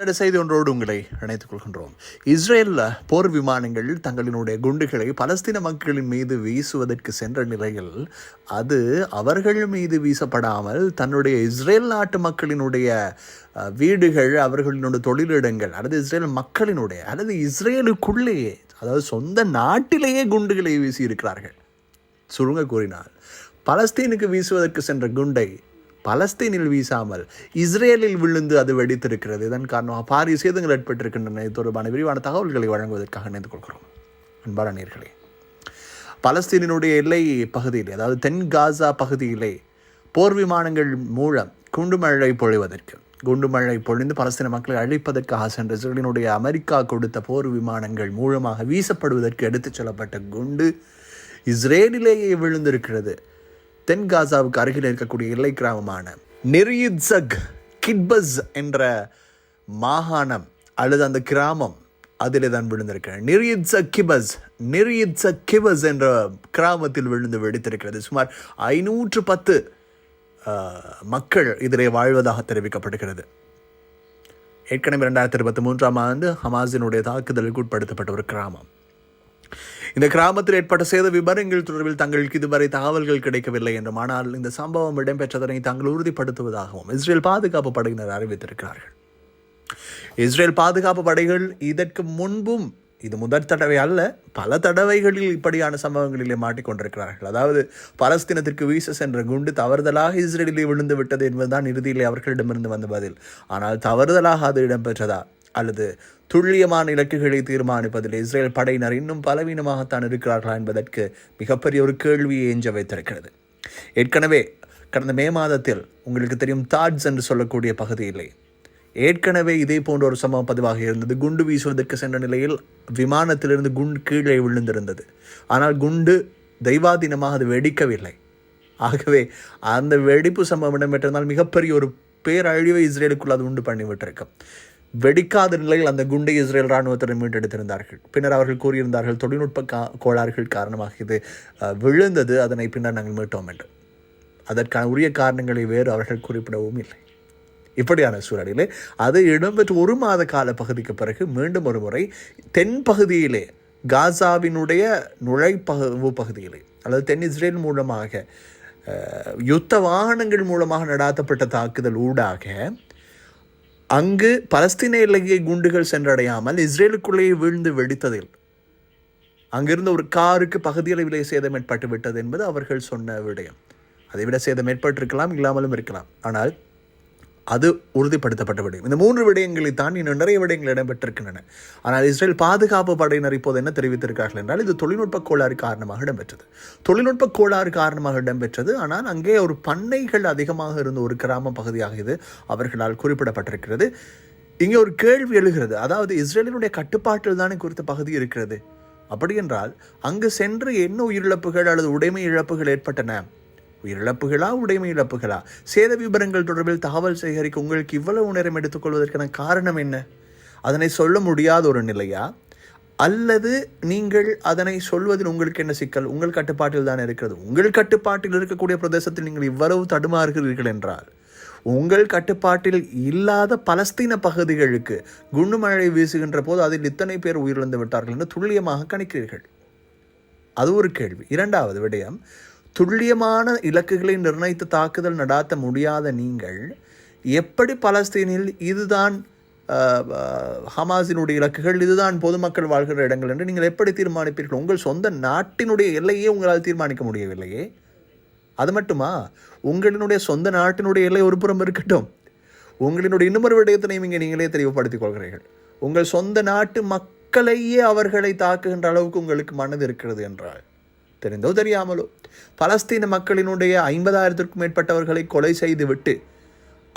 செய்தி ஒன்றோடு உங்களை இணைத்துக் கொள்கின்றோம். இஸ்ரேலில் போர் விமானங்கள் தங்களினுடைய குண்டுகளை பலஸ்தீன மக்களின் மீது வீசுவதற்கு சென்ற நிலையில் அது அவர்கள் மீது வீசப்படாமல் தன்னுடைய இஸ்ரேல் நாட்டு மக்களினுடைய வீடுகள் அவர்களினுடைய தொழிலிடங்கள் அல்லது இஸ்ரேல் மக்களினுடைய அல்லது இஸ்ரேலுக்குள்ளேயே அதாவது சொந்த நாட்டிலேயே குண்டுகளை வீசியிருக்கிறார்கள். சுருங்க கூறினால் பலஸ்தீனுக்கு வீசுவதற்கு சென்ற குண்டை பலஸ்தீனில் வீசாமல் இஸ்ரேலில் விழுந்து அது வெடித்திருக்கிறது. இதன் காரணமாக பாரிய சேதங்கள் ஏற்பட்டிருக்கின்றன. இது தொடர்பான விரிவான தகவல்களை வழங்குவதற்காக இணைந்து கொள்கிறோம். அன்பான நேர்களே பலஸ்தீனினுடைய எல்லை பகுதியிலே அதாவது தென் காசா பகுதியிலே போர் விமானங்கள் மூலம் குண்டுமழை பொழிவதற்கு குண்டுமழை பொழிந்து பலஸ்தீன மக்களை அழிப்பதற்காக சென்ற இஸ்ரேலினுடைய அமெரிக்கா கொடுத்த போர் விமானங்கள் மூலமாக வீசப்படுவதற்கு எடுத்துச் செல்லப்பட்ட குண்டு இஸ்ரேலிலேயே விழுந்திருக்கிறது. தென் காசாவுக்கு அருகில் இருக்கக்கூடிய எல்லை கிராமமான நெரியுத்சக் கிட்பஸ் என்ற மாகாணம் அல்லது அந்த கிராமம் அதிலே தான் விழுந்திருக்கிறது. நிரியிட்ஸ கிபஸ் நிரியிட்ஸ கிபஸ் என்ற கிராமத்தில் விழுந்து வெடித்திருக்கிறது. சுமார் ஐநூற்று பத்து மக்கள் இதிலே வாழ்வதாக தெரிவிக்கப்படுகிறது. ஏற்கனவே ரெண்டாயிரத்தி இருபத்தி மூன்றாம் ஆண்டு ஹமாஸினுடைய தாக்குதலுக்கு உட்படுத்தப்பட்ட ஒரு கிராமம். இந்த கிராமத்தில் ஏற்பட்ட சேத விபரங்கள் தொடர்பில் தங்களுக்கு இதுவரை தகவல்கள் கிடைக்கவில்லை என்றும் ஆனால் இந்த சம்பவம் இடம்பெற்றதனை தாங்கள் உறுதிப்படுத்துவதாகவும் இஸ்ரேல் பாதுகாப்பு படையினர் அறிவித்திருக்கிறார்கள். இஸ்ரேல் பாதுகாப்பு படைகள் இதற்கு முன்பும் இது முதற் தடவை அல்ல பல தடவைகளில் இப்படியான சம்பவங்களிலே மாட்டிக்கொண்டிருக்கிறார்கள் அதாவது பலஸ்தீனத்திற்கு வீச சென்ற குண்டு தவறுதலாக இஸ்ரேலிலே விழுந்து விட்டது என்பதுதான் இறுதியிலே அவர்களிடமிருந்து வந்த பதில். ஆனால் தவறுதலாக அது இடம்பெற்றதா? அல்லது துல்லியமான இலக்குகளை தீர்மானிப்பதில் இஸ்ரேல் படையினர் இன்னும் பலவீனமாகத்தான் இருக்கிறார்களா என்பதற்கு மிகப்பெரிய ஒரு கேள்வியை எஞ்ச வைத்திருக்கிறது. ஏற்கனவே கடந்த மே மாதத்தில் உங்களுக்கு தெரியும் தாட்ஸ் என்று சொல்லக்கூடிய பகுதியிலே ஏற்கனவே இதே போன்ற ஒரு சம்பவம் பதிவாக இருந்தது. குண்டு வீசுவதற்கு சென்ற நிலையில் விமானத்திலிருந்து குண்டு கீழே விழுந்திருந்தது. ஆனால் குண்டு தெய்வாதீனமாக அது வெடிக்கவில்லை. ஆகவே அந்த வெடிப்பு சம்பவம் இடம்பெற்றிருந்தால் மிகப்பெரிய ஒரு பேரழிவை இஸ்ரேலுக்குள் அது உண்டு பண்ணிவிட்டிருக்கும். வெடிக்காத நிலையில் அந்த குண்டை இஸ்ரேல் இராணுவத்தினர் மீட்டெடுத்திருந்தார்கள். பின்னர் அவர்கள் கூறியிருந்தார்கள் தொழில்நுட்ப கா கோளாறுகள் காரணமாக இது விழுந்தது. அதனை பின்னர் நாங்கள் மீட்டோம் என்று. அதற்கான உரிய காரணங்களை வேறு அவர்கள் குறிப்பிடவும் இல்லை. இப்படியான சூழலிலே அது இடம்பெற்று ஒரு மாத கால பகுதிக்கு பிறகு மீண்டும் ஒரு முறை தென் பகுதியிலே காசாவினுடைய நுழைப்பகு பகுதியிலே அல்லது தென் இஸ்ரேல் மூலமாக யுத்த வாகனங்கள் மூலமாக நடாத்தப்பட்ட தாக்குதல் ஊடாக அங்கு பலஸ்தீன எல்லையை குண்டுகள் சென்றடையாமல் இஸ்ரேலுக்குள்ளேயே வீழ்ந்து வெடித்ததில். அங்கிருந்த ஒரு காருக்கு பகுதியளவிலே சேதம் ஏற்பட்டு விட்டது என்பது அவர்கள் சொன்ன விடயம். அதைவிட சேதம் ஏற்பட்டிருக்கலாம் இல்லாமலும் இருக்கலாம். ஆனால் அது உறுதிப்படுத்தப்பட்ட விடயம். இந்த மூன்று விடயங்களை தாண்டி இன்னும் நிறைய விடயங்கள் இடம்பெற்றிருக்கின்றன. ஆனால் இஸ்ரேல் பாதுகாப்பு படையினர் இப்போது என்ன தெரிவித்திருக்கிறார்கள் என்றால் இது தொழில்நுட்ப கோளாறு காரணமாக இடம்பெற்றது. தொழில்நுட்ப கோளாறு காரணமாக இடம்பெற்றது. ஆனால் அங்கே ஒரு பண்ணைகள் அதிகமாக இருந்த ஒரு கிராம பகுதியாக இது அவர்களால் குறிப்பிடப்பட்டிருக்கிறது. இங்கே ஒரு கேள்வி எழுகிறது. அதாவது இஸ்ரேலினுடைய கட்டுப்பாட்டில் தானே குறித்த பகுதி இருக்கிறது? அப்படி என்றால் அங்கு சென்று என்ன உயிரிழப்புகள் அல்லது உடைமை இழப்புகள் ஏற்பட்டன? உயிரிழப்புகளா உடைமை இழப்புகளா? சேத விபரங்கள் தொடர்பில் தகவல் சேகரிக்க உங்களுக்கு இவ்வளவு நேரம் எடுத்துக்கொள்வதற்கான காரணம் என்ன? அதனை சொல்ல முடியாத ஒரு நிலையா? அல்லது நீங்கள் அதனை சொல்வதில் உங்களுக்கு என்ன சிக்கல்? உங்கள் கட்டுப்பாட்டில் தான் இருக்கிறது. உங்கள் கட்டுப்பாட்டில் இருக்கக்கூடிய பிரதேசத்தில் நீங்கள் இவ்வளவு தடுமாறுகிறீர்கள் என்றால் உங்கள் கட்டுப்பாட்டில் இல்லாத பலஸ்தீன பகுதிகளுக்கு குண்டுமழை வீசுகின்ற போது அதில் இத்தனை பேர் உயிரிழந்து விட்டார்கள் என்று துல்லியமாக கணிக்கிறீர்கள். அது ஒரு கேள்வி. இரண்டாவது விடயம் துல்லியமான இலக்குகளை நிர்ணயித்து தாக்குதல் நடாத்த முடியாத நீங்கள் எப்படி பலஸ்தீனில் இதுதான் ஹமாஸினுடைய இலக்குகள் இதுதான் பொதுமக்கள் வாழ்கிற இடங்கள் என்று நீங்கள் எப்படி தீர்மானிப்பீர்கள்? உங்கள் சொந்த நாட்டினுடைய எல்லையே உங்களால் தீர்மானிக்க முடியவில்லையே. அது மட்டுமா? உங்களினுடைய சொந்த நாட்டினுடைய எல்லை ஒரு புறம் இருக்கட்டும். உங்களினுடைய இன்னொரு விடயத்தினையும் இங்கே நீங்களே தெளிவுபடுத்திக் கொள்கிறீர்கள். உங்கள் சொந்த நாட்டு மக்களையே அவர்களை தாக்குகின்ற அளவுக்கு உங்களுக்கு மனது இருக்கிறது என்றால் தெரிந்தோ தெரியாமலோ. பலஸ்தீன மக்களினுடைய ஐம்பதாயிரத்திற்கும் மேற்பட்டவர்களை கொலை செய்துவிட்டு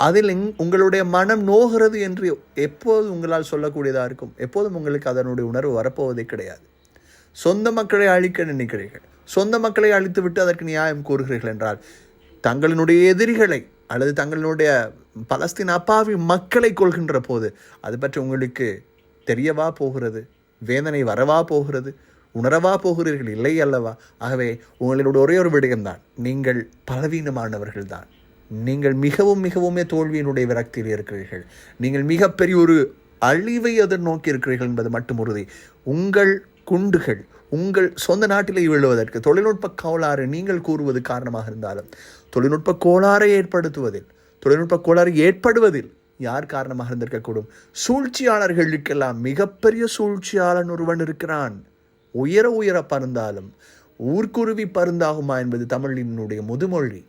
அதில் உங்களுடைய மனம் நோகிறது என்று எப்போது உங்களால் சொல்லக்கூடியதாக இருக்கும். எப்போதும் உங்களுக்கு அதனுடைய உணர்வு வரப்போவதே கிடையாது. சொந்த மக்களை அழிக்க நினைக்கிறீர்கள். சொந்த மக்களை அழித்துவிட்டு அதற்கு நியாயம் கூறுகிறீர்கள் என்றால் தங்களினுடைய எதிரிகளை அல்லது தங்களினுடைய பலஸ்தீன் அப்பாவி மக்களை கொள்கின்ற போது அது பற்றி உங்களுக்கு தெரியவா போகிறது? வேதனை வரவா போகிறது? உணரவா போகிறீர்கள் இல்லை அல்லவா? ஆகவே உங்களோட ஒரே ஒரு விடயம்தான். நீங்கள் பலவீனமானவர்கள் தான் நீங்கள் மிகவும் மிகவுமே தோல்வியினுடைய விரக்தியில் இருக்கிறீர்கள். நீங்கள் மிகப்பெரிய ஒரு அழிவை எதிர்நோக்கி இருக்கிறீர்கள் என்பது மட்டும் உறுதி. உங்கள் குண்டுகள் உங்கள் சொந்த நாட்டிலே விழுவதற்கு தொழில்நுட்ப கோளாறு நீங்கள் கூறுவது காரணமாக இருந்தாலும் தொழில்நுட்ப கோளாறை ஏற்படுத்துவதில் தொழில்நுட்ப கோளாறு ஏற்படுவதில் யார் காரணமாக இருந்திருக்கக்கூடும்? சூழ்ச்சியாளர்களுக்கெல்லாம் மிகப்பெரிய சூழ்ச்சியாளன் ஒருவன் இருக்கிறான். உயர உயர பறந்தாலும் ஊர்க்குருவி பருந்தாகுமா என்பது தமிழினுடைய முதுமொழி.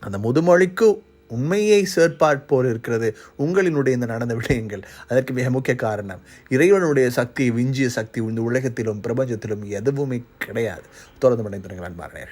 அந்த முதுமொழிக்கு உண்மையை சேர்ப்பாற்போல் இருக்கிறது உங்களினுடைய இந்த நடந்த விடயங்கள். அதற்கு மிக முக்கிய காரணம் இறைவனுடைய சக்தி விஞ்சிய சக்தி இந்த உலகத்திலும் பிரபஞ்சத்திலும் எதுவுமே கிடையாது. தொடர்ந்து மடைந்திருங்கள் அன்பார்கள்